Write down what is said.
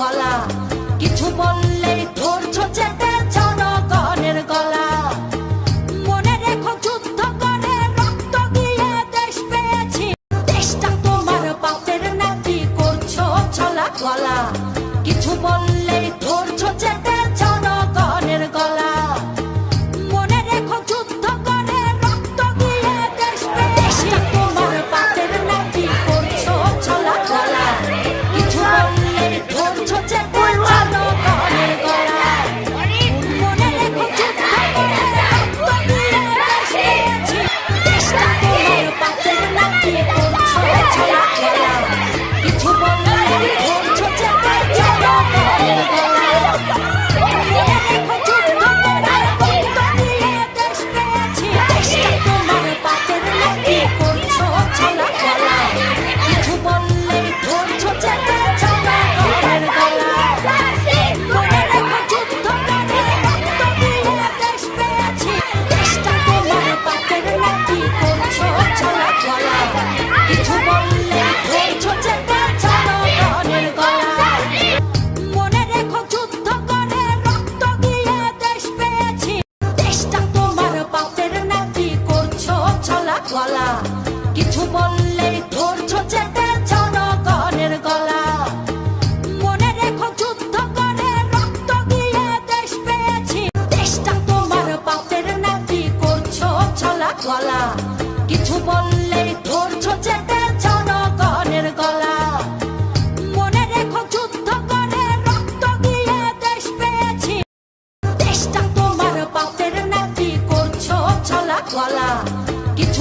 গলা। কিছু বললেই ধরছো চেপে জনগণের গলা। মনে রেখো যুদ্ধ করে রক্ত দিয়ে দেশ পেয়েছি। দেশটা তোমার করছ ছলা গলা। কিছু বললেই ধরছো চেপে বাপের নাতি গলা। কিছু বললেই ধরছো চেপে জনগণের গলা। মনে রেখো যুদ্ধ করে রক্ত দিয়ে দেশ পেয়েছি। দেশটা তোমার বাপের নাতি করছ ছলা গলা। কিছু বললেই ধরছো চেপে জনগণের গলা। মনে রেখো যুদ্ধ করে রক্ত দিয়ে দেশ পেয়েছি। দেশটা তোমার বাপের নাতি করছ ছলা গলা।